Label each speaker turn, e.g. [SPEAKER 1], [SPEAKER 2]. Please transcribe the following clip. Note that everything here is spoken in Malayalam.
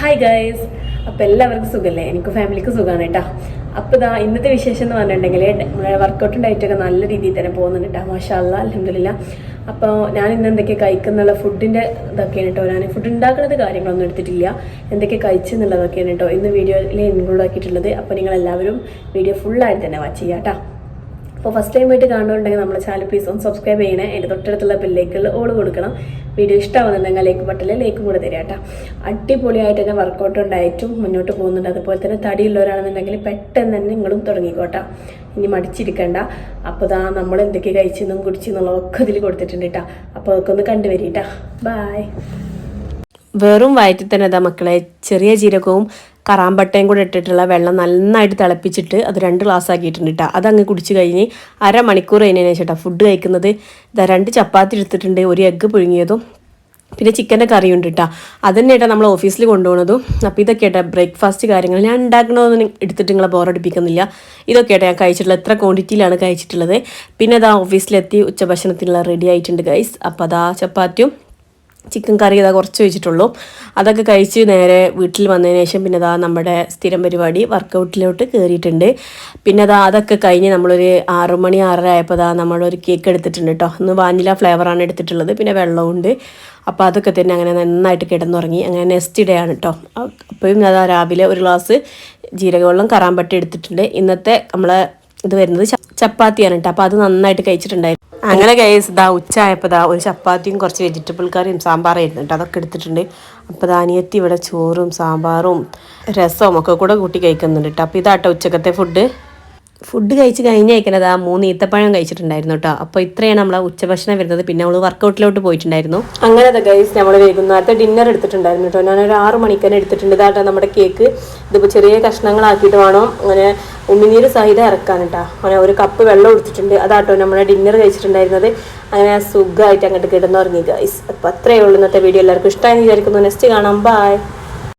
[SPEAKER 1] ഹായ് ഗൈസ് അപ്പം എല്ലാവർക്കും സുഖമല്ലേ എനിക്ക് ഫാമിലിക്ക് സുഖമാണ് കേട്ടോ. അപ്പോൾ ഇതാ ഇന്നത്തെ വിശേഷം എന്ന് പറഞ്ഞിട്ടുണ്ടെങ്കിൽ വർക്കൗട്ടും ഡയറ്റൊക്കെ നല്ല രീതിയിൽ തന്നെ പോകുന്നുണ്ട് കേട്ടോ. മാഷാല്ല അലഹമില്ല അപ്പോൾ ഞാൻ ഇന്ന് എന്തൊക്കെ കഴിക്കുന്നുള്ള ഫുഡിന്റെ ഇതൊക്കെയാണ് കേട്ടോ. ഞാൻ ഫുഡ് ഉണ്ടാക്കുന്നത് കാര്യങ്ങളൊന്നും എടുത്തിട്ടില്ല. എന്തൊക്കെ കഴിച്ചെന്നുള്ളതൊക്കെയാണ് കേട്ടോ ഇന്ന് വീഡിയോയിൽ ഇൻക്ലൂഡ് ആക്കിയിട്ടുള്ളത്. അപ്പോൾ നിങ്ങൾ എല്ലാവരും വീഡിയോ ഫുള്ളായിട്ട് തന്നെ വാച്ച് ചെയ്യാം കേട്ടോ. അപ്പോൾ ഫസ്റ്റ് ടൈം ആയിട്ട് കാണുന്നുണ്ടെങ്കിൽ നമ്മുടെ ചാനൽ പ്ലീസ് ഒന്ന് സബ്സ്ക്രൈബ് ചെയ്യണേ. എന്റെ തൊട്ടടുത്തുള്ള ബെല്ലേക്കുള്ള ഓൾ കൊടുക്കണം. വീഡിയോ ഇഷ്ടമാവുന്നുണ്ടെങ്കിൽ ലൈക്ക് ബട്ടണിൽ ലൈക്കും കൂടെ തരാം കേട്ടോ. അടിപൊളിയായിട്ട് തന്നെ വർക്കൗട്ട് ഉണ്ടായിട്ടും മുന്നോട്ട് പോകുന്നുണ്ട്. അതുപോലെ തന്നെ തടിയുള്ളവരാണെന്നുണ്ടെങ്കിൽ പെട്ടെന്ന് തന്നെ നിങ്ങളും തുടങ്ങിക്കോട്ടെ. ഇനി മടിച്ചിരിക്കണ്ട. അപ്പോൾ ഇതാ നമ്മൾ എന്തൊക്കെ കഴിച്ചെന്നും കുടിച്ചെന്നുള്ളതൊക്കെ ഇതിൽ കൊടുത്തിട്ടുണ്ട് കേട്ടോ. അപ്പോൾ അതൊക്കെ ഒന്ന് കണ്ടുവരീട്ടാ ബായ് വെറും വയറ്റിൽ തന്നെ ഇതാ മക്കളെ ചെറിയ ജീരകവും കറാമ്പട്ടയും കൂടെ ഇട്ടിട്ടുള്ള വെള്ളം നന്നായിട്ട് തിളപ്പിച്ചിട്ട് അത് രണ്ട് ഗ്ലാസ് ആക്കിയിട്ടുണ്ട് കേട്ടോ അതങ്ങ് കുടിച്ച് കഴിഞ്ഞ് അരമണിക്കൂർ കഴിഞ്ഞതിന് ശേഷം ഫുഡ് കഴിക്കുന്നത്. ഇതാ രണ്ട് ചപ്പാത്തി എടുത്തിട്ടുണ്ട് ഒരു എഗ്ഗ് പുഴുങ്ങിയതും പിന്നെ ചിക്കന്റെ കറിയുണ്ട് കേട്ടോ അതന്നെ ഏട്ടാ നമ്മൾ ഓഫീസിൽ കൊണ്ടുപോകുന്നതും അപ്പോൾ ഇതൊക്കെ ഏട്ടാ ബ്രേക്ക്ഫാസ്റ്റ് കാര്യങ്ങൾ ഞാൻ ഉണ്ടാക്കണമെന്ന് എടുത്തിട്ട് നിങ്ങളെ ബോറടിപ്പിക്കുന്നില്ല ഇതൊക്കെ ഏട്ടാ ഞാൻ കഴിച്ചിട്ടുള്ളത് എത്ര ക്വാണ്ടിറ്റിയിലാണ് കഴിച്ചിട്ടുള്ളത്. പിന്നെ അതാ ഓഫീസിലെത്തി ഉച്ചഭക്ഷണത്തിനുള്ള റെഡി ആയിട്ടുണ്ട് ഗൈസ് അപ്പോൾ അതാ ചപ്പാത്തിയും ചിക്കൻ കറി ഇതാ കുറച്ച് വെച്ചിട്ടുള്ളൂ. അതൊക്കെ കഴിച്ച് നേരെ വീട്ടിൽ വന്നതിന് ശേഷം പിന്നെ അതാ നമ്മുടെ സ്ഥിരം പരിപാടി വർക്കൗട്ടിലോട്ട് കയറിയിട്ടുണ്ട് പിന്നെ അതാ അതൊക്കെ കഴിഞ്ഞ് നമ്മളൊരു ആറു മണി ആറര ആയപ്പോൾ അതാ നമ്മളൊരു കേക്ക് എടുത്തിട്ടുണ്ട് കേട്ടോ ഒന്ന് വാനില ഫ്ലേവറാണ് എടുത്തിട്ടുള്ളത്. പിന്നെ വെള്ളമുണ്ട് അപ്പോൾ അതൊക്കെ തന്നെ അങ്ങനെ നന്നായിട്ട് കിടന്നുറങ്ങി. അങ്ങനെ നെക്സ്റ്റ് ഡേ ആണ് കേട്ടോ അപ്പോഴും അതാ രാവിലെ ഒരു ഗ്ലാസ് ജീരകവെള്ളം കറാമ്പട്ടി എടുത്തിട്ടുണ്ട്. ഇന്നത്തെ നമ്മളെ ഇത് വരുന്നത് ചപ്പാത്തിയാണ് കേട്ടോ. അപ്പോൾ അത് നന്നായിട്ട് കഴിച്ചിട്ടുണ്ടായിരുന്നു. അങ്ങനെ കഴിച്ച് ഇതാ ഉച്ചയായപ്പോൾ ഇതാ ഒരു ചപ്പാത്തിയും കുറച്ച് വെജിറ്റബിൾ കറിയും സാമ്പാറായിരുന്നു കേട്ടോ. അതൊക്കെ എടുത്തിട്ടുണ്ട്. അപ്പോൾ ഇതാ ഇവിടെ ചോറും സാമ്പാറും രസവും ഒക്കെ കൂടെ കൂട്ടി കഴിക്കുന്നുണ്ട് കേട്ടോ. അപ്പോൾ ഇതാട്ടോ ഉച്ചക്കത്തെ ഫുഡ് ഫുഡ് കഴിച്ച് കഴിഞ്ഞ് കഴിക്കുന്നത് ആ മൂന്ന് ഈത്തപ്പഴം കഴിച്ചിട്ടുണ്ടായിരുന്നു കേട്ടോ. അപ്പോൾ ഇത്രയാണ് നമ്മളെ ഉച്ചഭക്ഷണം വരുന്നത്. പിന്നെ നമ്മൾ വർക്കൗട്ടിലോട്ട് പോയിട്ടുണ്ടായിരുന്നു. അങ്ങനെ ഗൈസ് നമ്മൾ വൈകുന്നേരത്തെ ഡിന്നർ എടുത്തിട്ടുണ്ടായിരുന്നു കേട്ടോ. ഞാനൊരു ആറ് മണിക്ക് തന്നെ എടുത്തിട്ടുണ്ട്. ഇതാട്ടോ നമ്മുടെ കേക്ക് ഇതിപ്പോൾ ചെറിയ കഷ്ണങ്ങളാക്കിയിട്ട് വേണം. അങ്ങനെ ഉമിനീര് സഹിതം ഇറക്കാൻ കേട്ടോ അങ്ങനെ ഒരു കപ്പ് വെള്ളം എടുത്തിട്ടുണ്ട് അതാട്ടോ നമ്മുടെ ഡിന്നർ കഴിച്ചിട്ടുണ്ടായിരുന്നത്. അങ്ങനെ സുഖമായിട്ട് അങ്ങോട്ട് കിടന്നുറങ്ങി ഗൈസ് അപ്പോൾ അത്രയേ ഉള്ളൂ ഇന്നത്തെ വീഡിയോ എല്ലാവർക്കും ഇഷ്ടമായി വിചാരിക്കുന്നു. നെക്സ്റ്റ് കാണാം. ബൈ